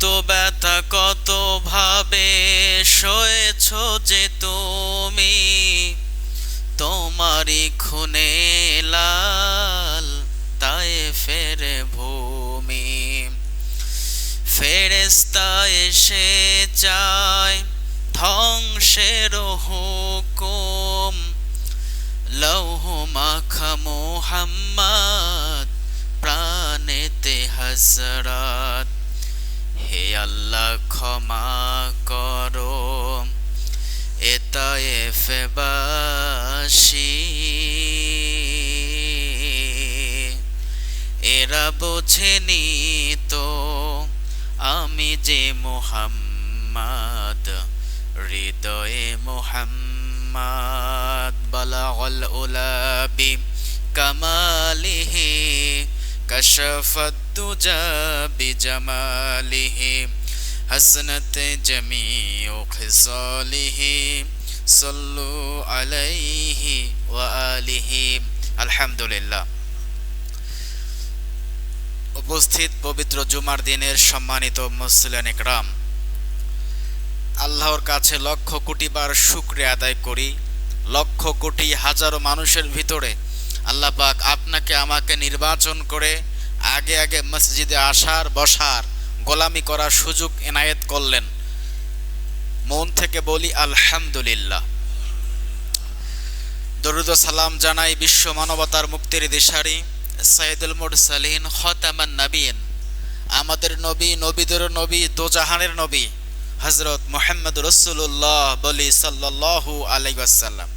কত ব্যথা কত ভাবে সয়েছ যে তুমি তোমারই খুনে লাল তাই ফেরে ভূমি। ফেরেস্তা এসে চায় ধ্বংসের হুকুম। লৌহ মাখা মোহাম্মদ, প্রাণেতে হসরত হে আল্লাহ, ক্ষমা করো। এতায়ে ফেবাসী এরা বোঝেনি তো আমি যে মোহাম্মদ, হৃদয়ে মোহাম্মদ। বালাগল উলাবি কামালিহি কশফত তুজা বিজামালিহি حسنت جميع خصاله صلوا عليه وآله الحمد لله উপস্থিত পবিত্র জুমার দিনের সম্মানিত মুসলিম একরাম আল্লাহর কাছে লক্ষ কোটি বার শুক্রিয়া আদায় করি লক্ষ কোটি হাজারো মানুষের ভিতরে আল্লাহ পাক আপনাকে আমাকে নির্বাচন করে আগে আগে মসজিদে আসার, বসার, গোলামি করার সুযোগ এনায়েত করলেন। মন থেকে বলি আলহামদুলিল্লাহ। দরুদ সালাম জানাই বিশ্ব মানবতার মুক্তির দিশারি, সাইদুল মুরসালিন খতামান নবীন। আমাদের নবী, নবীদের নবী, দোজাহানের নবী হজরত মোহাম্মদ রসুল্লাহ বলি সাল্লাল্লাহু আলাইহি ওয়াসাল্লাম।